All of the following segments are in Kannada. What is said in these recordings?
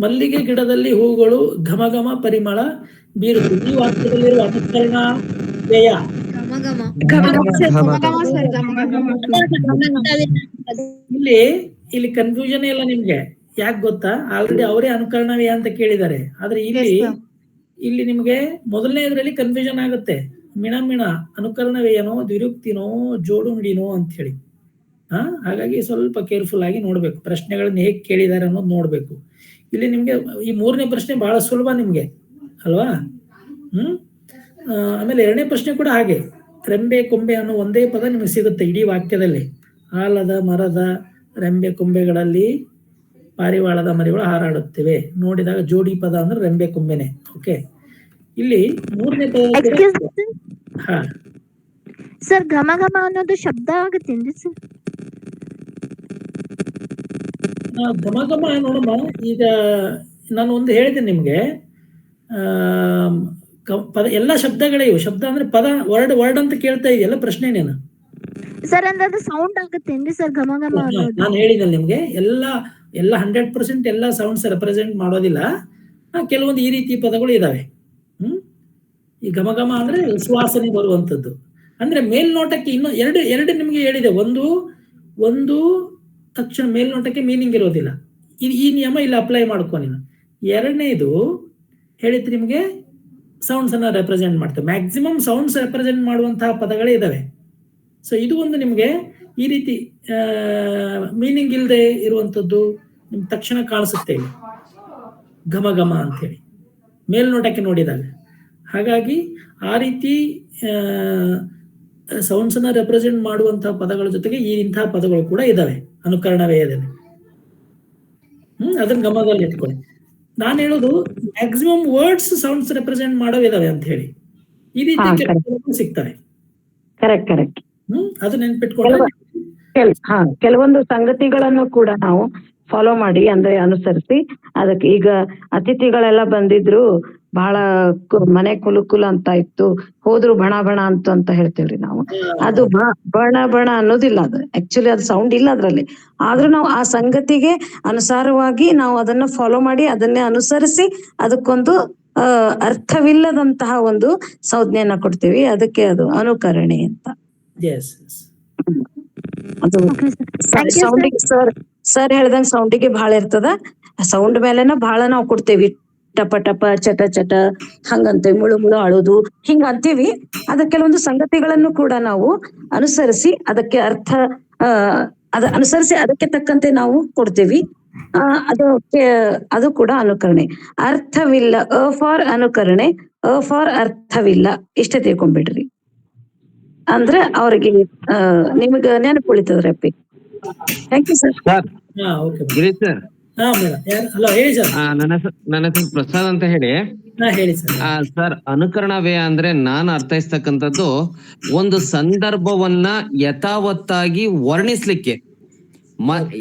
ಮಲ್ಲಿಗೆ ಗಿಡದಲ್ಲಿ ಹೂಗಳು ಘಮ ಘಮ ಪರಿಮಳ ಬೀರುತ್ತದೆ ಈ ವಾಕ್ಯದಲ್ಲಿರುವ ಅನುಸರಣ ವ್ಯಯ. ಇಲ್ಲಿ ಇಲ್ಲಿ ಕನ್ಫ್ಯೂಷನ್ ಇಲ್ಲ ನಿಮ್ಗೆ. ಯಾಕೆ ಗೊತ್ತಾ? ಆಲ್ರೆಡಿ ಅವರೇ ಅನುಕರಣವೇ ಅಂತ ಕೇಳಿದ್ದಾರೆ. ಆದ್ರೆ ಇಲ್ಲಿ ಇಲ್ಲಿ ನಿಮ್ಗೆ ಮೊದಲನೇ ಇದರಲ್ಲಿ ಕನ್ಫ್ಯೂಷನ್ ಆಗುತ್ತೆ. ಮಿಣ ಮಿಣ ಅನುಕರಣವೇನೋ ದ್ವಿರುಕ್ತಿನೋ ಜೋಡು ನುಡಿನೋ ಅಂತ ಹೇಳಿ. ಹಾಗಾಗಿ ಸ್ವಲ್ಪ ಕೇರ್ಫುಲ್ ಆಗಿ ನೋಡ್ಬೇಕು. ಪ್ರಶ್ನೆಗಳನ್ನ ಹೇಗೆ ಕೇಳಿದ್ದಾರೆ ಅನ್ನೋದು ನೋಡ್ಬೇಕು. ಇಲ್ಲಿ ನಿಮ್ಗೆ ಈ ಮೂರನೇ ಪ್ರಶ್ನೆ ಬಹಳ ಸುಲಭ ನಿಮ್ಗೆ ಅಲ್ವಾ? ಹ್ಮ್? ಆಮೇಲೆ ಎರಡನೇ ಪ್ರಶ್ನೆ ಕೂಡ ಹಾಗೆ. ರೆಂಬೆ ಕೊಂಬೆ ಅನ್ನೋ ಒಂದೇ ಪದ ನಿಮಗೆ ಸಿಗುತ್ತೆ ಇಡೀ ವಾಕ್ಯದಲ್ಲಿ. ಆಲದ ಮರದ ರೆಂಬೆ ಕೊಂಬೆಗಳಲ್ಲಿ ಪಾರಿವಾಳದ ಮರಿಗಳು ಹಾರಾಡುತ್ತಿವೆ. ನೋಡಿದಾಗ ಜೋಡಿ ಪದ ಅಂದ್ರೆ ರೆಂಬೆ ಕೊಂಬೆನೆ. ಓಕೆ ಇಲ್ಲಿ ಮೂರನೇ ಪದ ಹಾ. ಸರ್ ಘಮ ಘಮ ಅನ್ನೋದು ಶಬ್ದ ಆಗುತ್ತೆ ಸರ್ ಘಮ ಘಮ ನೋಡಮ್ಮ ಈಗ ನಾನು ಒಂದು ಹೇಳಿದೆ ನಿಮ್ಗೆ. ಪದ ಎಲ್ಲ ಶಬ್ದಗಳೇ ಇವು. ಶಬ್ದ ಅಂದ್ರೆ ಪದ ವರ್ಡ್ ವರ್ಡ್ ಅಂತ ಕೇಳ್ತಾ ಇದೆಯಲ್ಲ ಪ್ರಶ್ನೆ ನೀನು? ಸರ್ ಅಂದ್ರೆ ಅದು ಸೌಂಡ್ ಆಗುತ್ತೇನ್ರಿ ಸರ್ ಘಮ ಘಮ ನಾನು ಹೇಳಿದ್ನಲ್ಲ ನಿಮ್ಗೆ ಎಲ್ಲ ಎಲ್ಲ ಹಂಡ್ರೆಡ್ ಪರ್ಸೆಂಟ್ ಎಲ್ಲ ಸೌಂಡ್ಸ್ ರೆಪ್ರೆಸೆಂಟ್ ಮಾಡೋದಿಲ್ಲ. ಕೆಲವೊಂದು ಈ ರೀತಿ ಪದಗಳು ಇದಾವೆ. ಹ್ಮ್? ಈ ಘಮ ಘಮ ಅಂದ್ರೆ ಸುವಾಸನೆ ಬರುವಂತದ್ದು. ಅಂದ್ರೆ ಮೇಲ್ನೋಟಕ್ಕೆ ಇನ್ನೂ ಎರಡು ಎರಡು ನಿಮ್ಗೆ ಹೇಳಿದೆ. ಒಂದು ಒಂದು ತಕ್ಷಣ ಮೇಲ್ನೋಟಕ್ಕೆ ಮೀನಿಂಗ್ ಇರೋದಿಲ್ಲ. ಈ- ಈ ನಿಯಮ ಇಲ್ಲಿ ಅಪ್ಲೈ ಮಾಡ್ಕೊ ನೀನು. ಎರಡನೇದು ಹೇಳಿದ್ರೆ ನಿಮಗೆ ಸೌಂಡ್ಸ್ ಅನ್ನ ರೆಪ್ರೆಸೆಂಟ್ ಮಾಡ್ತೇವೆ. ಮ್ಯಾಕ್ಸಿಮಮ್ ಸೌಂಡ್ಸ್ ರೆಪ್ರೆಸೆಂಟ್ ಮಾಡುವಂತಹ ಪದಗಳೇ ಇದಾವೆ. ಸೊ ಇದು ಒಂದು ನಿಮಗೆ ಈ ರೀತಿ ಮೀನಿಂಗ್ ಇಲ್ಲದೆ ಇರುವಂಥದ್ದು ನಿಮ್ಗೆ ತಕ್ಷಣ ಕಾಣಿಸುತ್ತೆ ಇಲ್ಲಿ. ಘಮ ಘಮ ಅಂತೇಳಿ ಮೇಲ್ನೋಟಕ್ಕೆ ನೋಡಿದಾಗ. ಹಾಗಾಗಿ ಆ ರೀತಿ ಸೌಂಡ್ಸ್ ಅನ್ನ ರೆಪ್ರೆಸೆಂಟ್ ಮಾಡುವಂತಹ ಪದಗಳ ಜೊತೆಗೆ ಈ ಇಂತಹ ಪದಗಳು ಕೂಡ ಇದಾವೆ. ಅನುಕರಣ ಇದೆ ಹ್ಮ್ ಅದನ್ನ ಗಮನದಲ್ಲಿ ಇಟ್ಕೊಳ್ಳಿ. ನಾನು ಹೇಳೋದು ಮ್ಯಾಕ್ಸಿಮಮ್ ವರ್ಡ್ಸ್ ಸೌಂಡ್ಸ್ ರೆಪ್ರೆಸೆಂಟ್ ಮಾಡೋ ಇದಾವೆ ಅಂತ ಹೇಳಿ. ಈ ರೀತಿ ಸಿಗ್ತವೆ. ಕರೆಕ್ಟ್ ಕರೆಕ್ಟ್ ಹ್ಮ್ ಅದು ಹಾ ಕೆಲವೊಂದು ಸಂಗತಿಗಳನ್ನು ಕೂಡ ನಾವು ಫಾಲೋ ಮಾಡಿ ಅಂದ್ರೆ ಅನುಸರಿಸಿ ಅದಕ್ಕೆ ಈಗ ಅತಿಥಿಗಳೆಲ್ಲ ಬಂದಿದ್ರು ಬಹಳ ಕು- ಮನೆ ಕುಲುಕುಲ ಅಂತ ಇತ್ತು. ಹೋದ್ರು ಬಣ ಬಣ ಅಂತ ಅಂತ ಹೇಳ್ತೇವ್ರಿ ನಾವು. ಅದು ಬ- ಬಣ ಬಣ ಅನ್ನೋದಿಲ್ಲ ಅದು. ಆಕ್ಚುಲಿ ಅದು ಸೌಂಡ್ ಇಲ್ಲ ಅದ್ರಲ್ಲಿ. ಆದ್ರೂ ನಾವು ಆ ಸಂಗತಿಗೆ ಅನುಸಾರವಾಗಿ ನಾವು ಅದನ್ನ ಫಾಲೋ ಮಾಡಿ ಅದನ್ನೇ ಅನುಸರಿಸಿ ಅದಕ್ಕೊಂದು ಆ ಅರ್ಥವಿಲ್ಲದಂತಹ ಒಂದು ಸಂಜ್ಞೆಯನ್ನ ಕೊಡ್ತೀವಿ. ಅದಕ್ಕೆ ಅದು ಅನುಕರಣೆ ಅಂತ. ಅದು ಸೌಂಡಿಗೆ ಸರ್ ಸರ್ ಹೇಳ್ದಂಗ್ ಸೌಂಡಿಗೆ ಬಹಳ ಇರ್ತದ. ಸೌಂಡ್ ಮೇಲೆನ ಬಹಳ ನಾವು ಕೊಡ್ತೇವಿ. ಟಪ ಟಪ ಚಟ ಚಟ ಹಂಗಂತೇವಿ ಮುಳು ಮುಳು ಅಳೋದು ಹಿಂಗ ಅಂತೀವಿ. ಅದ ಕೆಲವೊಂದು ಸಂಗತಿಗಳನ್ನು ಕೂಡ ನಾವು ಅನುಸರಿಸಿ ಅದಕ್ಕೆ ಅರ್ಥ ಆ ಅದ ಅನುಸರಿಸಿ ಅದಕ್ಕೆ ತಕ್ಕಂತೆ ನಾವು ಕೊಡ್ತೇವಿ. ಆ ಅದಕ್ಕೆ ಅದು ಕೂಡ ಅನುಕರಣೆ. ಅರ್ಥವಿಲ್ಲ ಅ ಫಾರ್ ಅನುಕರಣೆ ಅ ಫಾರ್ ಅರ್ಥವಿಲ್ಲ ಇಷ್ಟೇ ತಿಳ್ಕೊಂಡ್ಬಿಡ್ರಿ. ಅಂದ್ರೆ ಅವ್ರಿಗೆ ನಿಮಗ ನೆನಪು ಉಳಿತದ್ರಪ್ಪಿ ಥ್ಯಾಂಕ್ ಯು ಸರ್ ಸರ್ ನನ್ನ ಹೆಸರು ನನ್ನ ಹೆಸರು ಪ್ರಸಾದ್ ಅಂತ ಹೇಳಿ. ಹೇಳಿ ಸರ್ ಆ, ಸರ್ ಅನುಕರಣ ವ್ಯಯ ಅಂದ್ರೆ ನಾನು ಅರ್ಥೈಸ್ತಕ್ಕಂಥದ್ದು ಒಂದು ಸಂದರ್ಭವನ್ನ ಯಥಾವತ್ತಾಗಿ ವರ್ಣಿಸ್ಲಿಕ್ಕೆ.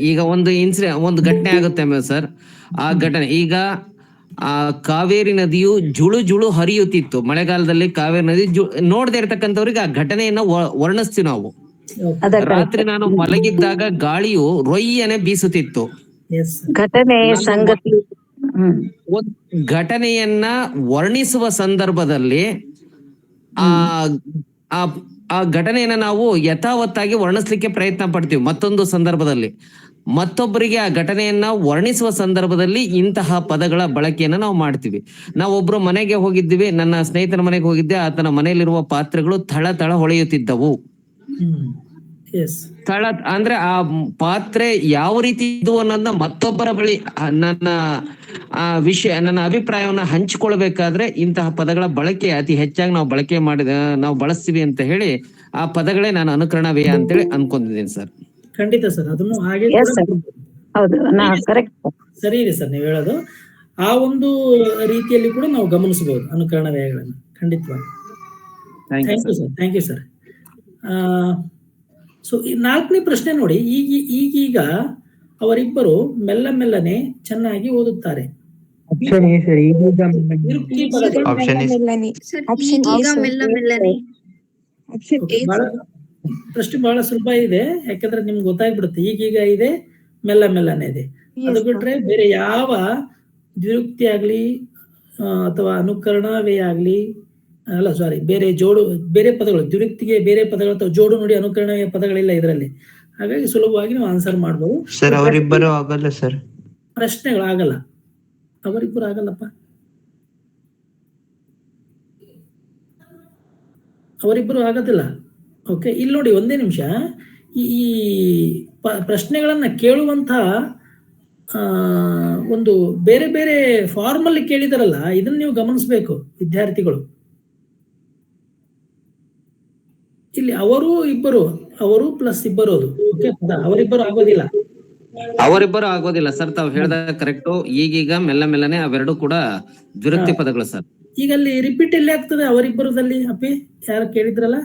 ಈಗ ಒಂದು ಇನ್ಸಿಡೆ ಒಂದು ಘಟನೆ ಆಗುತ್ತೆ ಸರ್ ಆ ಘಟನೆ ಈಗ ಆ ಕಾವೇರಿ ನದಿಯು ಜುಳು ಜುಳು ಹರಿಯುತ್ತಿತ್ತು. ಮಳೆಗಾಲದಲ್ಲಿ ಕಾವೇರಿ ನದಿ ಜು ನೋಡದೆ ಇರ್ತಕ್ಕಂಥವ್ರಿಗೆ ಆ ಘಟನೆಯನ್ನ ವರ್ಣಿಸ್ತೀವಿ ನಾವು. ರಾತ್ರಿ ನಾನು ಮಲಗಿದ್ದಾಗ ಗಾಳಿಯು ರೊಯ್ಯನೆ ಬೀಸುತ್ತಿತ್ತು. ಘಟನೆ ಸಂಗತಿ. ಘಟನೆಯನ್ನ ವರ್ಣಿಸುವ ಸಂದರ್ಭದಲ್ಲಿ ಆ ಆ ಘಟನೆಯನ್ನ ನಾವು ಯಥಾವತ್ತಾಗಿ ವರ್ಣಿಸ್ಲಿಕ್ಕೆ ಪ್ರಯತ್ನ ಪಡ್ತೀವಿ ಮತ್ತೊಂದು ಸಂದರ್ಭದಲ್ಲಿ. ಮತ್ತೊಬ್ಬರಿಗೆ ಆ ಘಟನೆಯನ್ನ ವರ್ಣಿಸುವ ಸಂದರ್ಭದಲ್ಲಿ ಇಂತಹ ಪದಗಳ ಬಳಕೆಯನ್ನ ನಾವು ಮಾಡ್ತೀವಿ. ನಾವೊಬ್ರು ಮನೆಗೆ ಹೋಗಿದ್ದೀವಿ ನನ್ನ ಸ್ನೇಹಿತನ ಮನೆಗೆ ಹೋಗಿದ್ದೆ ಆತನ ಮನೆಯಲ್ಲಿರುವ ಪಾತ್ರೆಗಳು ಥಳ ಥಳ ಹೊಳೆಯುತ್ತಿದ್ದವು. ಸ್ಥಳ ಅಂದ್ರೆ ಆ ಪಾತ್ರೆ ಯಾವ ರೀತಿ ಇದು ಅನ್ನೋದನ್ನ ಮತ್ತೊಬ್ಬರ ಬಳಿ ಆ ನನ್ನ ಆ ವಿಷಯ ನನ್ನ ಅಭಿಪ್ರಾಯವನ್ನ ಹಂಚಿಕೊಳ್ಬೇಕಾದ್ರೆ ಇಂತಹ ಪದಗಳ ಬಳಕೆ ಅತಿ ಹೆಚ್ಚಾಗಿ ನಾವು ಬಳಕೆ ಮಾಡಿದ ನಾವು ಬಳಸ್ತೀವಿ ಅಂತ ಹೇಳಿ ಆ ಪದಗಳೇ ನಾನು ಅನುಕರಣ ಅಂತ ಹೇಳಿ ಅನ್ಕೊಂಡಿದ್ದೀನಿ ಸರ್. ಖಂಡಿತ ಸರ್ ಅದನ್ನು ಹಾಗೆ. ಹೌದು ಸರಿ. ಇದೆ ಸರ್ ನೀವು ಹೇಳೋದು. ಆ ಒಂದು ರೀತಿಯಲ್ಲಿ ಕೂಡ ನಾವು ಗಮನಿಸಬಹುದು ಅನುಕರಣ ವ್ಯಯಗಳನ್ನು ಖಂಡಿತವಾಗಿ. Thank you thank you sir thank you sir so ಈ ನಾಲ್ಕನೇ ಪ್ರಶ್ನೆ ನೋಡಿ ಈಗ ಈಗೀಗ ಅವರಿಬ್ಬರು ಮೆಲ್ಲ ಮೆಲ್ಲನೆ ಚೆನ್ನಾಗಿ ಓದುತ್ತಾರೆ. ಪ್ರಶ್ನೆ ಬಹಳ ಸುಲಭ ಇದೆ ಯಾಕಂದ್ರೆ ನಿಮ್ಗೆ ಗೊತ್ತಾಗ್ಬಿಡುತ್ತೆ. ಈಗೀಗ ಇದೆ ಮೆಲ್ಲ ಮೆಲ್ಲನೆ ಇದೆ. ಅದು ಬಿಟ್ರೆ ಬೇರೆ ಯಾವ ದ್ವಿರುಕ್ತಿ ಆಗ್ಲಿ ಅಥವಾ ಅನುಕರಣವೇ ಆಗ್ಲಿ ಅಲ್ಲ ಸಾರಿ ಬೇರೆ ಜೋಡು ಬೇರೆ ಪದಗಳು ದ್ವಿರುಕ್ತಿಗೆ ಬೇರೆ ಪದಗಳು ಅಥವಾ ಜೋಡು ನೋಡಿ ಅನುಕರಣ ಪದಗಳಿಲ್ಲ ಇದರಲ್ಲಿ. ಹಾಗಾಗಿ ಸುಲಭವಾಗಿ ನಾವು ಆನ್ಸರ್ ಮಾಡ್ಬೋದು. ಸರ್ ಅವರಿಬ್ಬರು ಆಗಲ್ಲ ಸರ್ ಪ್ರಶ್ನೆಗಳಾಗಲ್ಲ ಅವರಿಬ್ಬರು ಆಗಲ್ಲಪ್ಪ. ಅವರಿಬ್ಬರು ಆಗೋದಿಲ್ಲ. ಓಕೆ ಇಲ್ಲಿ ನೋಡಿ ಒಂದೇ ನಿಮಿಷ. ಈ ಪ್ರಶ್ನೆಗಳನ್ನ ಕೇಳುವಂತಹ ಒಂದು ಬೇರೆ ಬೇರೆ ಫಾರ್ಮಲ್ಲಿ ಕೇಳಿದಾರಲ್ಲ ಇದನ್ನ ನೀವು ಗಮನಿಸಬೇಕು ವಿದ್ಯಾರ್ಥಿಗಳು. ಇಲ್ಲಿ ಅವರು ಇಬ್ಬರು ಅವರು ಪ್ಲಸ್ ಇಬ್ಬರು ಓಕೆ ಅವರಿಬ್ಬರು ಆಗೋದಿಲ್ಲ. ಅವರಿಬ್ಬರು ಆಗೋದಿಲ್ಲ ಸರ್ ತಾವ್ ಹೇಳ್ದ ಕರೆಕ್ಟ್ ಈಗೀಗ ಮೆಲ್ಲ ಮೆಲ್ಲನೆ ಅವೆರಡು ಕೂಡ ದ್ವಿರುಕ್ತಿ ಪದಗಳು ಸರ್ ಈಗ ಅಲ್ಲಿ ರಿಪೀಟ್ ಎಲ್ಲಿ ಆಗ್ತದೆ ಅವರಿಬ್ಬರದಲ್ಲಿ ಅಪ್ಪಿ ಯಾರು ಕೇಳಿದ್ರಲ್ಲ?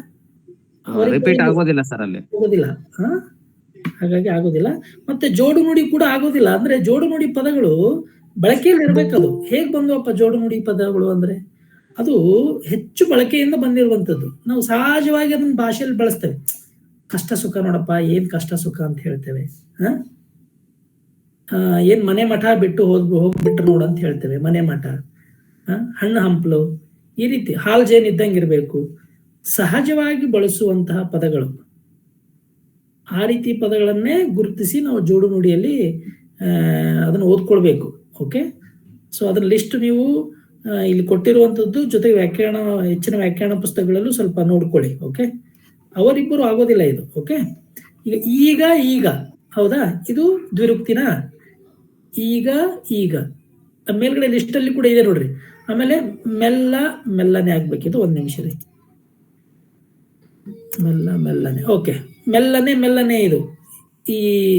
ರಿಪೀಟ್ ಆಗೋದಿಲ್ಲ ಸರ್ ಅಲ್ಲಿ. ಆಗೋದಿಲ್ಲ. ಹಾ? ಹಾಗಾಗಿ ಆಗೋದಿಲ್ಲ. ಮತ್ತೆ ಜೋಡು ನುಡಿ ಕೂಡ ಆಗೋದಿಲ್ಲ. ಅಂದ್ರೆ ಜೋಡು ನುಡಿ ಪದಗಳು ಬಳಕೆಯಲ್ಲಿ ಇರ್ಬೇಕದು ಹೇಗ್ ಬಂದ್ವಪ್ಪ ಜೋಡು ನುಡಿ ಪದಗಳು ಅಂದ್ರೆ? ಅದು ಹೆಚ್ಚು ಬಳಕೆಯಿಂದ ಬಂದಿರುವಂಥದ್ದು. ನಾವು ಸಹಜವಾಗಿ ಅದನ್ನ ಭಾಷೆಯಲ್ಲಿ ಬಳಸ್ತೇವೆ. ಕಷ್ಟ ಸುಖ ನೋಡಪ್ಪ, ಏನ್ ಕಷ್ಟ ಸುಖ ಅಂತ ಹೇಳ್ತೇವೆ, ಹ? ಏನ್ ಮನೆ ಮಠ ಬಿಟ್ಟು ಹೋಗ್, ಹೋಗ್ಬಿಟ್ರು ನೋಡು ಅಂತ ಹೇಳ್ತೇವೆ, ಮನೆ ಮಠ? ಹಣ್ಣು ಹಂಪಲು, ಈ ರೀತಿ ಹಾಲ್ ಜೇನ್ ಇದ್ದಂಗಿರ್ಬೇಕು ಸಹಜವಾಗಿ ಬಳಸುವಂತಹ ಪದಗಳು. ಆ ರೀತಿ ಪದಗಳನ್ನೇ ಗುರುತಿಸಿ ನಾವು ಜೋಡು ನುಡಿಯಲ್ಲಿ ಅದನ್ನು ಓದ್ಕೊಳ್ಬೇಕು, ಓಕೆ? ಸೊ ಅದರ ಲಿಸ್ಟ್ ನೀವು ಇಲ್ಲಿ ಕೊಟ್ಟಿರುವಂಥದ್ದು ಜೊತೆಗೆ ವ್ಯಾಖ್ಯಾನ, ಹೆಚ್ಚಿನ ವ್ಯಾಖ್ಯಾನ ಪುಸ್ತಕಗಳಲ್ಲೂ ಸ್ವಲ್ಪ ನೋಡ್ಕೊಳ್ಳಿ, ಓಕೆ? ಅವರಿಬ್ಬರು ಆಗೋದಿಲ್ಲ ಇದು, ಓಕೆ? ಈಗ ಈಗ ಈಗ, ಹೌದಾ? ಇದು ದ್ವಿರುಕ್ತಿನ? ಈಗ ಈಗ. ಮೇಲ್ಗಡೆ ಲಿಸ್ಟ್ ಅಲ್ಲಿ ಕೂಡ ಇದೆ ನೋಡ್ರಿ. ಆಮೇಲೆ ಮೆಲ್ಲ, ಮೆಲ್ಲನೆ ಆಗ್ಬೇಕಿದು ಒಂದ್ ನಿಮಿಷ ರೀ. ಮೆಲ್ಲ, ಮೆಲ್ಲನೆ, ಓಕೆ. ಮೆಲ್ಲನೆ ಮೆಲ್ಲನೆ ಇದು. ಈ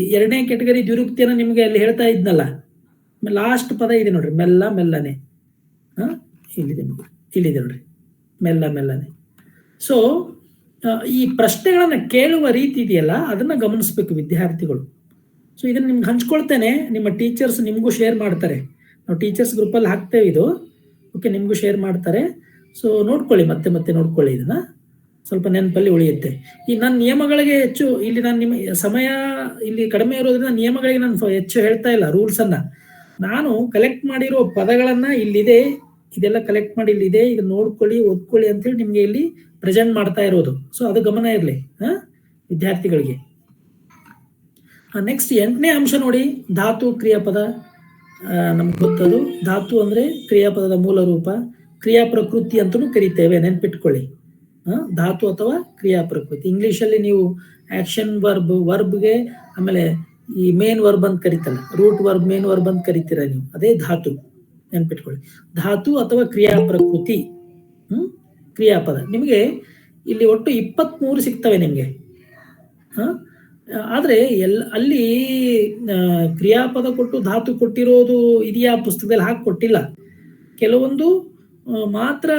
ಎರಡನೇ ಕೆಟಗರಿ ದ್ವಿರುಕ್ತಿಯನ್ನು ನಿಮಗೆ ಅಲ್ಲಿ ಹೇಳ್ತಾ ಇದ್ನಲ್ಲ? ಲಾಸ್ಟ್ ಪದ ಇದೆ ನೋಡ್ರಿ. ಮೆಲ್ಲ, ಮೆಲ್ಲನೆ. ಹಾ? ಇಲ್ಲಿದೆ. ಇಲ್ಲಿದೆ ನೋಡ್ರಿ. ಮೆಲ್ಲ ಮೆಲ್ಲನೆ. ಸೊ ಈ ಪ್ರಶ್ನೆಗಳನ್ನು ಕೇಳುವ ರೀತಿ ಇದೆಯಲ್ಲ, ಅದನ್ನ ಗಮನಿಸ್ಬೇಕು ವಿದ್ಯಾರ್ಥಿಗಳು. ಸೊ ಇದನ್ನ ನಿಮ್ಗೆ ಹಂಚ್ಕೊಳ್ತೇನೆ. ನಿಮ್ಮ ಟೀಚರ್ಸ್ ನಿಮಗೂ ಶೇರ್ ಮಾಡ್ತಾರೆ. ನಾವು ಟೀಚರ್ಸ್ ಗ್ರೂಪಲ್ಲಿ ಹಾಕ್ತೇವೆ ಇದು. ಓಕೆ ನಿಮಗೂ ಶೇರ್ ಮಾಡ್ತಾರೆ. ಸೊ ನೋಡ್ಕೊಳ್ಳಿ, ಮತ್ತೆ ಮತ್ತೆ ನೋಡ್ಕೊಳ್ಳಿ ಇದನ್ನ. ಸ್ವಲ್ಪ ನೆನಪಲ್ಲಿ ಉಳಿಯುತ್ತೆ. ಈ ನನ್ನ ನಿಯಮಗಳಿಗೆ ಹೆಚ್ಚು, ಇಲ್ಲಿ ನಾನು ನಿಮ್ಮ ಸಮಯ ಇಲ್ಲಿ ಕಡಿಮೆ ಇರೋದ್ರಿಂದ ನಿಯಮಗಳಿಗೆ ನಾನು ಹೆಚ್ಚು ಹೇಳ್ತಾ ಇಲ್ಲ ರೂಲ್ಸ್ ಅನ್ನ. ನಾನು ಕಲೆಕ್ಟ್ ಮಾಡಿರೋ ಪದಗಳನ್ನ ಇಲ್ಲಿದೆ. ಇದೆಲ್ಲ ಕಲೆಕ್ಟ್ ಮಾಡಿ ಇಲ್ಲಿ ಇದೆ ಇದು ನೋಡ್ಕೊಳ್ಳಿ, ಓದ್ಕೊಳ್ಳಿ ಅಂತೇಳಿ ನಿಮ್ಗೆ ಇಲ್ಲಿ ಪ್ರೆಸೆಂಟ್ ಮಾಡ್ತಾ ಇರೋದು. ಸೊ ಅದು ಗಮನ ಇರಲಿ, ಹಾ, ವಿದ್ಯಾರ್ಥಿಗಳಿಗೆ. ನೆಕ್ಸ್ಟ್ ಎಂಟನೇ ಅಂಶ ನೋಡಿ, ಧಾತು ಕ್ರಿಯಾಪದ. ನಮ್ಗೆ ಗೊತ್ತದು. ಧಾತು ಅಂದ್ರೆ ಕ್ರಿಯಾಪದದ ಮೂಲ ರೂಪ. ಕ್ರಿಯಾ ಪ್ರಕೃತಿ ಅಂತಲೂ ಕರಿತೇವೆ, ನೆನ್ಪಿಟ್ಕೊಳ್ಳಿ. ಧಾತು ಅಥವಾ ಕ್ರಿಯಾ ಪ್ರಕೃತಿ. ಇಂಗ್ಲಿಷಲ್ಲಿ ನೀವು ಆಕ್ಷನ್ ವರ್ಬ್ ವರ್ಬ್ಗೆ ಆಮೇಲೆ ಈ ಮೇನ್ ವರ್ಬ್ ಅಂತ ಕರಿತಲ್ಲ ರೂಟ್ ವರ್ಬ್ ಮೇನ್ ವರ್ಬ್ ಅಂತ ಕರಿತೀರ ನೀವು. ಅದೇ ಧಾತು. ನೆನ್ಪಿಟ್ಕೊಳ್ಳಿ. ಧಾತು ಅಥವಾ ಕ್ರಿಯಾ ಪ್ರಕೃತಿ, ಹ್ಮ್, ಕ್ರಿಯಾಪದ. ನಿಮಗೆ ಇಲ್ಲಿ ಒಟ್ಟು ಇಪ್ಪತ್ಮೂರು ಸಿಗ್ತವೆ ನಿಮಗೆ. ಹ? ಆದ್ರೆ ಎಲ್, ಅಲ್ಲಿ ಕ್ರಿಯಾಪದ ಕೊಟ್ಟು ಧಾತು ಕೊಟ್ಟಿರೋದು ಇದೆಯಾ ಪುಸ್ತಕದಲ್ಲಿ ಹಾಕಿ ಕೊಟ್ಟಿಲ್ಲ. ಕೆಲವೊಂದು ಮಾತ್ರ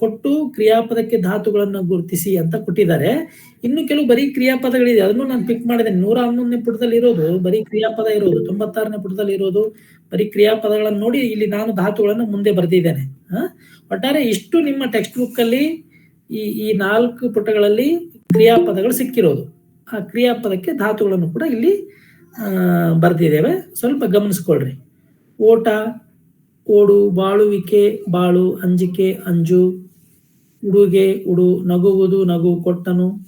ಕೊಟ್ಟು ಕ್ರಿಯಾಪದಕ್ಕೆ ಧಾತುಗಳನ್ನು ಗುರುತಿಸಿ ಅಂತ ಕೊಟ್ಟಿದ್ದಾರೆ. ಇನ್ನು ಕೆಲವು ಬರೀ ಕ್ರಿಯಾಪದಗಳಿದೆ. ಅದನ್ನು ನಾನು ಪಿಕ್ ಮಾಡಿದ್ದೇನೆ. ನೂರ ಹನ್ನೊಂದನೇ ಪುಟದಲ್ಲಿ ಇರೋದು, ಬರೀ ಕ್ರಿಯಾಪದ ಇರೋದು, ತೊಂಬತ್ತಾರನೇ ಪುಟದಲ್ಲಿ ಇರೋದು, ಬರೀ ಕ್ರಿಯಾಪದಗಳನ್ನು ನೋಡಿ ಇಲ್ಲಿ ನಾನು ಧಾತುಗಳನ್ನು ಮುಂದೆ ಬರೆದಿದ್ದೇನೆ. ಹ ಒಟ್ಟಾರೆ ಇಷ್ಟು ನಿಮ್ಮ ಟೆಕ್ಸ್ಟ್ ಬುಕ್ ಅಲ್ಲಿ ಈ ಈ ನಾಲ್ಕು ಪುಟಗಳಲ್ಲಿ ಕ್ರಿಯಾಪದಗಳು ಸಿಕ್ಕಿರೋದು. ಆ ಕ್ರಿಯಾಪದಕ್ಕೆ ಧಾತುಗಳನ್ನು ಕೂಡ ಇಲ್ಲಿ ಬರೆದಿದ್ದೇವೆ. ಸ್ವಲ್ಪ ಗಮನಿಸ್ಕೊಳ್ರಿ. ಓಟ ಓಡು ಬಾಳುವಿಕೆ ಬಾಳು ಅಂಜಿಕೆ ಅಂಜು ಉಡುಗೆ ಉಡು ನಗುವುದು ನಗು ಕೊಟ್ಟನು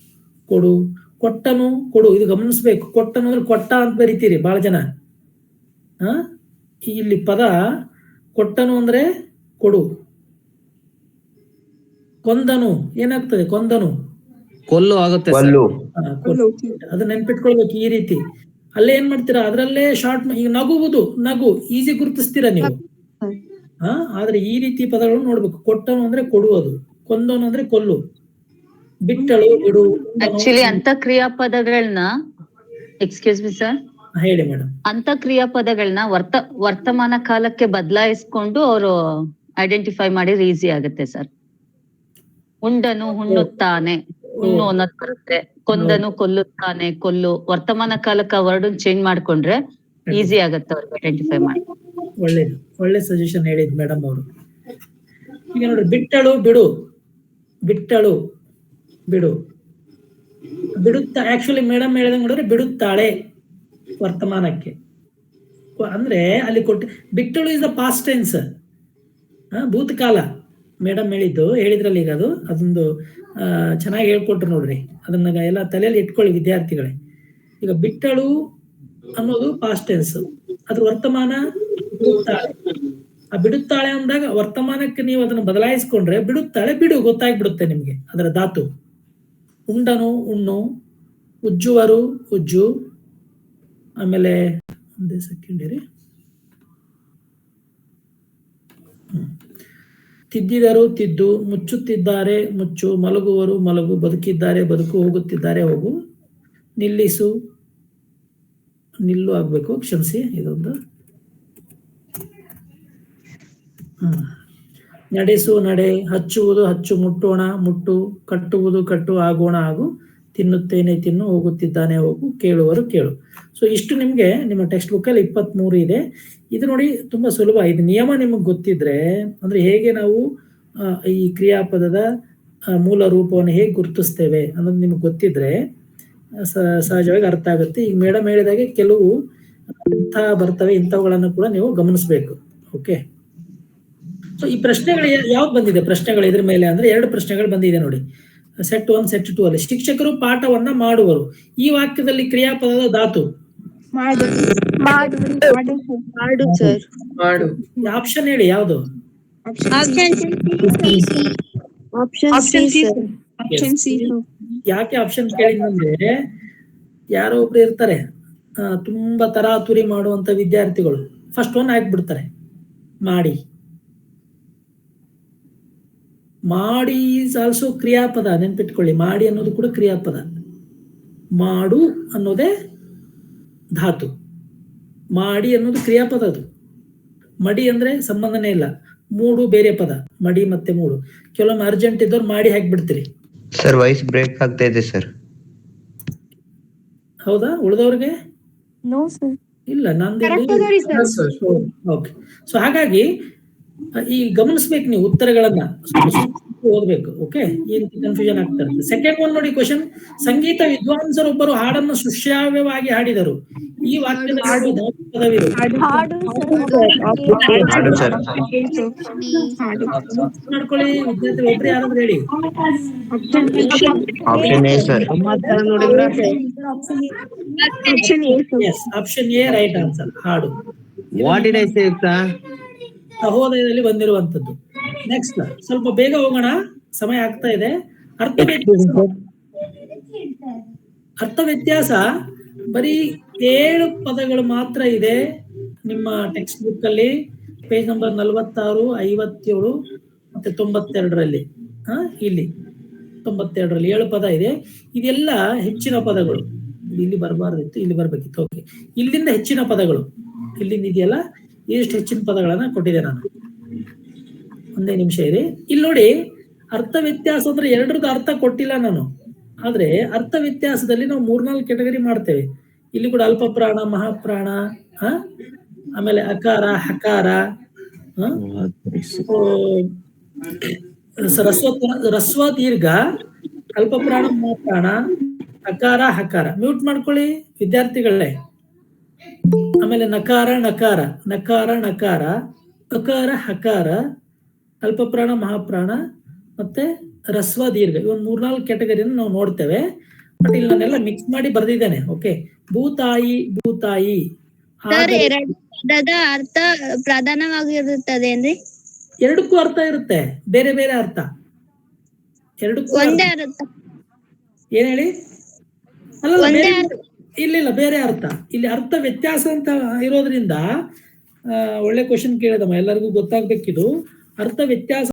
ಕೊಡು. ಕೊಟ್ಟನು ಕೊಡು. ಇದು ಗಮನಿಸ್ಬೇಕು. ಕೊಟ್ಟನು ಅಂದ್ರೆ ಕೊಟ್ಟ ಅಂತ ಬರಿತೀರಿ ಬಹಳ ಜನ. ಆ? ಇಲ್ಲಿ ಪದ ಕೊಟ್ಟನು ಅಂದ್ರೆ ಕೊಡು. ಕೊಂದನು. ಏನಾಗ್ತದೆ? ಕೊಂದನು. ಕೊಲ್ಲು ಆಗುತ್ತೆ ಕೊಡು. ಅದು ನೆನ್ಪಿಟ್ಕೊಳ್ಬೇಕು ಈ ರೀತಿ. ಅಲ್ಲೇ ಏನ್ ಮಾಡ್ತೀರಾ? ಅದ್ರಲ್ಲೇ ಶಾರ್ಟ್ ಈಗ ನಗುವುದು ನಗು. ಈಸಿ ಗುರುತಿಸ್ತೀರಾ ನೀವು? ಹಾ? ಆದ್ರೆ ಈ ರೀತಿ ಪದಗಳನ್ನು ನೋಡ್ಬೇಕು. ಕೊಟ್ಟನು ಅಂದ್ರೆ ಕೊಡುವುದು. ಕೊಂದನು ಅಂದ್ರೆ ಕೊಲ್ಲು. ಬಿಟ್ಟಳು ಬಿಡು. ಆಕ್ಚುಲಿ ಅಂತ ಕ್ರಿಯಾಪದಗಳನ್ನ ಎಕ್ಸ್ಕ್ಯೂಸ್ ಮಿ ಸರ್ ಹೇಳಿ ಮೇಡಮ್ ಅಂತ ಕ್ರಿಯಾಪದಗಳನ್ನ ವರ್ತ ವರ್ತಮಾನ ಕಾಲಕ್ಕೆ ಬದಲಾಯಿಸ್ಕೊಂಡು ಅವರು ಐಡೆಂಟಿಫೈ ಮಾಡಿದ್ರೆ ಈಸಿ ಆಗುತ್ತೆ ಸರ್ ಉಂಡನು ಹುಣ್ಣುತ್ತಾನೆ ಹುಣ್ಣು ಅನ್ನೋದ್ ಬರುತ್ತೆ. ಕೊಂದನು ಕೊಲ್ಲುತ್ತಾನೆ ಕೊಲ್ಲು. ವರ್ತಮಾನ ಕಾಲಕ್ಕೆ ವರ್ಡ್ ಚೇಂಜ್ ಮಾಡ್ಕೊಂಡ್ರೆ ಈಸಿ ಆಗುತ್ತೆ ಅವ್ರಿಗೆ ಐಡೆಂಟಿಫೈ ಮಾಡಿ. ಒಳ್ಳೇದು. ಒಳ್ಳೆ ಸಜೆಷನ್ ಹೇಳಿದ್ ಮೇಡಮ್ ಅವರು. ಈಗ ನೋಡಿ, ಬಿಟ್ಟಳು ಬಿಡು. ಬಿಟ್ಟಳು ಬಿಡು. ಬಿಡುತ್ತಾ ಆಕ್ಚುಲಿ ಮೇಡಮ್ ಹೇಳಿದಂಗೆ ನೋಡಿದ್ರೆ ಬಿಡುತ್ತಾಳೆ ವರ್ತಮಾನಕ್ಕೆ. ಅಂದ್ರೆ ಅಲ್ಲಿ ಕೊಟ್ಟು, ಬಿಟ್ಟಳು ಇಸ್ ದ ಪಾಸ್ಟ್ ಟೆನ್ಸ್ ಭೂತಕಾಲ. ಮೇಡಮ್ ಹೇಳಿದ್ದು, ಹೇಳಿದ್ರಲ್ಲಿ ಈಗ ಅದು, ಅದೊಂದು ಚೆನ್ನಾಗಿ ಹೇಳ್ಕೊಟ್ರು ನೋಡ್ರಿ. ಅದನ್ನ ಎಲ್ಲ ತಲೆಯಲ್ಲಿ ಇಟ್ಕೊಳ್ಳಿ ವಿದ್ಯಾರ್ಥಿಗಳೇ. ಈಗ ಬಿಟ್ಟಳು ಅನ್ನೋದು ಪಾಸ್ಟ್ ಟೆನ್ಸ್ ಅದ್ರ ವರ್ತಮಾನ ಬಿಡುತ್ತಾಳೆ. ಆ ಬಿಡುತ್ತಾಳೆ ಅಂದಾಗ ವರ್ತಮಾನಕ್ಕೆ ನೀವು ಅದನ್ನ ಬದಲಾಯಿಸ್ಕೊಂಡ್ರೆ ಬಿಡುತ್ತಾಳೆ ಬಿಡು, ಗೊತ್ತಾಗ್ಬಿಡುತ್ತೆ ನಿಮ್ಗೆ ಅದರ ಧಾತು. ಉಂಡನು, ಉಣ್ಣು, ಉಜ್ಜುವರು, ಉಜ್ಜು. ಆಮೇಲೆ ಒಂದೇ ಸೆಕೆಂಡ್ ಇರಿ. ತಿದ್ದಿದರು, ತಿದ್ದು, ಮುಚ್ಚುತ್ತಿದ್ದಾರೆ, ಮುಚ್ಚು, ಮಲಗುವರು, ಮಲಗು, ಬದುಕಿದ್ದಾರೆ, ಬದುಕು ಹೋಗುತ್ತಿದ್ದಾರೆ, ಹೋಗು. ನಿಲ್ಲಿಸು. ನಿಲ್ಲು ಆಗಬೇಕು, ಕ್ಷಮಿಸಿ, ಇದೊಂದು. ನಡೆಸು, ನಡೆ, ಹಚ್ಚುವುದು, ಹಚ್ಚು, ಮುಟ್ಟೋಣ, ಮುಟ್ಟು, ಕಟ್ಟುವುದು, ಕಟ್ಟು, ಆಗೋಣ, ಆಗು. ತಿನ್ನುತ್ತೇನೆ, ತಿನ್ನು, ಹೋಗುತ್ತಿದ್ದಾನೆ, ಹೋಗು, ಕೇಳುವರು, ಕೇಳು. ಸೊ ಇಷ್ಟು ನಿಮಗೆ ನಿಮ್ಮ ಟೆಕ್ಸ್ಟ್ ಬುಕ್ ಅಲ್ಲಿ ಇಪ್ಪತ್ತ್ ಮೂರು ಇದೆ. ಇದು ನೋಡಿ ತುಂಬಾ ಸುಲಭ. ಇದು ನಿಯಮ ನಿಮಗೆ ಗೊತ್ತಿದ್ರೆ, ಅಂದ್ರೆ ಹೇಗೆ ನಾವು ಈ ಕ್ರಿಯಾಪದದ ಮೂಲ ರೂಪವನ್ನು ಹೇಗೆ ಗುರುತಿಸ್ತೇವೆ ಅನ್ನೋದು ನಿಮಗೆ ಗೊತ್ತಿದ್ರೆ ಸಹಜವಾಗಿ ಅರ್ಥ ಆಗುತ್ತೆ. ಈಗ ಮೇಡಮ್ ಹೇಳಿದಾಗೆ ಕೆಲವು ಇಂಥ ಬರ್ತವೆ ಇಂಥವುಗಳನ್ನು ಕೂಡ ನೀವು ಗಮನಿಸಬೇಕು. ಓಕೆ? ಸೊ ಈ ಪ್ರಶ್ನೆಗಳು ಯಾವ್ದು ಬಂದಿದೆ? ಪ್ರಶ್ನೆಗಳು ಇದ್ರ ಮೇಲೆ ಅಂದ್ರೆ ಎರಡು ಪ್ರಶ್ನೆಗಳು ಬಂದಿದೆ ನೋಡಿ. ಸೆಟ್ ಒನ್ ಸೆಟ್ ಟು ಅಲ್ಲಿ. ಶಿಕ್ಷಕರು ಪಾಠವನ್ನ ಮಾಡುವರು. ಈ ವಾಕ್ಯದಲ್ಲಿ ಕ್ರಿಯಾಪದದ ಧಾತು? ಆಪ್ಷನ್ ಹೇಳಿ ಯಾವುದು? ಆಪ್ಷನ್ ಸಿ ಯಾಕೆ ಆಪ್ಷನ್ ಕೇಳಿದ್ರೆ ಯಾರೋ ಒಬ್ರು ಇರ್ತಾರೆ. ತುಂಬಾ ತರಾತುರಿ ಮಾಡುವಂತ ವಿದ್ಯಾರ್ಥಿಗಳು. ಫಸ್ಟ್ ಒನ್ ಹಾಕ್ಬಿಡ್ತಾರೆ. ಮಾಡಿ. ಮಾಡಿ ಈಸ್ ಆಲ್ಸೋ ಕ್ರಿಯಾಪದ, ನೆನ್ಪಿಟ್ಕೊಳ್ಳಿ. ಮಾಡಿ ಅನ್ನೋದು ಕೂಡ ಕ್ರಿಯಾಪದ. ಮಾಡು ಅನ್ನೋದೇ ಧಾತು. ಮಾಡಿ ಅನ್ನೋದು ಕ್ರಿಯಾಪದ ಅದು. ಮಡಿ ಅಂದ್ರೆ ಸಂಬಂಧನೇ ಇಲ್ಲ. ಮೂಡು ಬೇರೆ ಪದ. ಮಡಿ ಮತ್ತೆ ಮೂಡು. ಕೆಲವೊಮ್ಮೆ ಅರ್ಜೆಂಟ್ ಇದ್ದವ್ರು ಮಾಡಿ ಹಾಕ್ಬಿಡ್ತೀರಿ. ಸರ್ ವಾಯ್ಸ್ ಬ್ರೇಕ್ ಆಗ್ತಾ ಇದೆ ಸರ್ ಹೌದಾ? ಉಳಿದವ್ರಿಗೆ? ನೋ ಸರ್ ಇಲ್ಲ ನಂದು ಓಕೆ ಸೊ ಹಾಗಾಗಿ ಈ ಗಮನಿಸ್ಬೇಕು ನೀವು ಉತ್ತರಗಳನ್ನ. ಓದ್ಬೇಕು ಓಕೆ ಈ ರೀತಿ ಕನ್ಫ್ಯೂಷನ್ ಆಗ್ತಾ ಇರುತ್ತೆ? ಸೆಕೆಂಡ್ ಒನ್ ನೋಡಿ ಕ್ವಶನ್ ಸಂಗೀತ ವಿದ್ವಾಂಸರೊಬ್ಬರು ಹಾಡನ್ನು ಸುಶ್ರಾವ್ಯವಾಗಿ ಹಾಡಿದರು. ಈ ವಾಕ್ಯದ ಇರುವ ಧಾತು ಪದವಿರು ಹಾಡು ಹಾಡು ಸರ್. ಮಾಡ್ಕೊಳ್ಳಿ ವಿದ್ಯಾರ್ಥಿ ಒಬ್ರು ಯಾರಾದ್ರೂ ಹೇಳಿ. Option A sir yes option A right answer ಹಾಡು. ವಾಟ್ ಡಿಡ್ ಐ ಸೇ ಸಹೋದಯದಲ್ಲಿ ಬಂದಿರುವಂತದ್ದು ನೆಕ್ಸ್ಟ್ ಸ್ವಲ್ಪ ಬೇಗ ಹೋಗೋಣ. ಸಮಯ ಆಗ್ತಾ ಇದೆ. ಅರ್ಥ ವ್ಯತ್ಯಾಸ. ಅರ್ಥ ವ್ಯತ್ಯಾಸ. ಬರೀ ಏಳು ಪದಗಳು ಮಾತ್ರ ಇದೆ ನಿಮ್ಮ ಟೆಕ್ಸ್ಟ್ ಬುಕ್ ಅಲ್ಲಿ. ಪೇಜ್ ನಂಬರ್ ನಲವತ್ತಾರು ಐವತ್ತೇಳು ಮತ್ತೆ ತೊಂಬತ್ತೆರಡರಲ್ಲಿ. ಹಾ ಇಲ್ಲಿ. ತೊಂಬತ್ತೆರಡರಲ್ಲಿ ಏಳು ಪದ ಇದೆ. ಇದೆಲ್ಲ ಹೆಚ್ಚಿನ ಪದಗಳು. ಇಲ್ಲಿ ಬರಬಾರ್ದಿತ್ತು ಇಲ್ಲಿ ಬರ್ಬೇಕಿತ್ತು. ಓಕೆ ಇಲ್ಲಿಂದ ಹೆಚ್ಚಿನ ಪದಗಳು. ಇಲ್ಲಿಂದ ಇದೆಯಲ್ಲ? ಎಷ್ಟು ಹೆಚ್ಚಿನ ಪದಗಳನ್ನ ಕೊಟ್ಟಿದೆ ನಾನು. ಒಂದೇ ನಿಮಿಷ ಇರಿ. ಇಲ್ಲಿ ನೋಡಿ, ಅರ್ಥ ವ್ಯತ್ಯಾಸ ಅಂದ್ರೆ ಎರಡರದ್ದು ಅರ್ಥ ಕೊಟ್ಟಿಲ್ಲ ನಾನು. ಆದ್ರೆ ಅರ್ಥ ವ್ಯತ್ಯಾಸದಲ್ಲಿ ನಾವು ಮೂರ್ನಾಲ್ಕು ಕೆಟಗರಿ ಮಾಡ್ತೇವೆ. ಇಲ್ಲಿ ಕೂಡ ಅಲ್ಪ ಪ್ರಾಣ ಮಹಾಪ್ರಾಣ ಹ ಆಮೇಲೆ ಅಕಾರ, ಹಕಾರ ಹಸ್ವ ರಸ್ವ ದೀರ್ಘ ಅಲ್ಪ ಪ್ರಾಣ ಮಹಾಪ್ರಾಣ, ಅಕಾರ, ಹಕಾರ. ಮ್ಯೂಟ್ ಮಾಡ್ಕೊಳ್ಳಿ, ವಿದ್ಯಾರ್ಥಿಗಳೇ. ಆಮೇಲೆ ನಕಾರ ನಕಾರ. ನಕಾರ ನಕಾರ, ಅಕಾರ, ಹಕಾರ ಅಲ್ಪಪ್ರಾಣ ಮಹಾಪ್ರಾಣ ಮತ್ತೆ ರಸ್ವ ದೀರ್ಘ ಇವನ್ ಮೂರ್ನಾಲ್ಕು ಕ್ಯಾಟಗರಿಯನ್ನು ನಾವು ನೋಡ್ತೇವೆ. ಬಟ್ ಇಲ್ಲಿ ನಾನೆಲ್ಲ ಮಿಕ್ಸ್ ಮಾಡಿ ಬರ್ದಿದ್ದೇನೆ ಓಕೆ ಭೂತಾಯಿ ಭೂತಾಯಿ. ಅರ್ಥ ಪ್ರಧಾನವಾಗಿರುತ್ತದೆ ಅಂದ್ರೆ? ಎರಡಕ್ಕೂ ಅರ್ಥ ಇರುತ್ತೆ ಬೇರೆ ಬೇರೆ ಅರ್ಥ. ಎರಡಕ್ಕೂ ಒಂದೇ ಅರ್ಥ. ಏನ್ ಹೇಳಿ? ಅರ್ಥ. ಇಲ್ಲ ಇಲ್ಲ ಬೇರೆ ಅರ್ಥ. ಇಲ್ಲಿ ಅರ್ಥ ವ್ಯತ್ಯಾಸ ಅಂತ ಇರೋದ್ರಿಂದ ಒಳ್ಳೆ ಕ್ವಶನ್ ಕೇಳಿದಮ್ಮ ಎಲ್ಲರಿಗೂ ಗೊತ್ತಾಗ್ಬೇಕಿದು. ಅರ್ಥ ವ್ಯತ್ಯಾಸ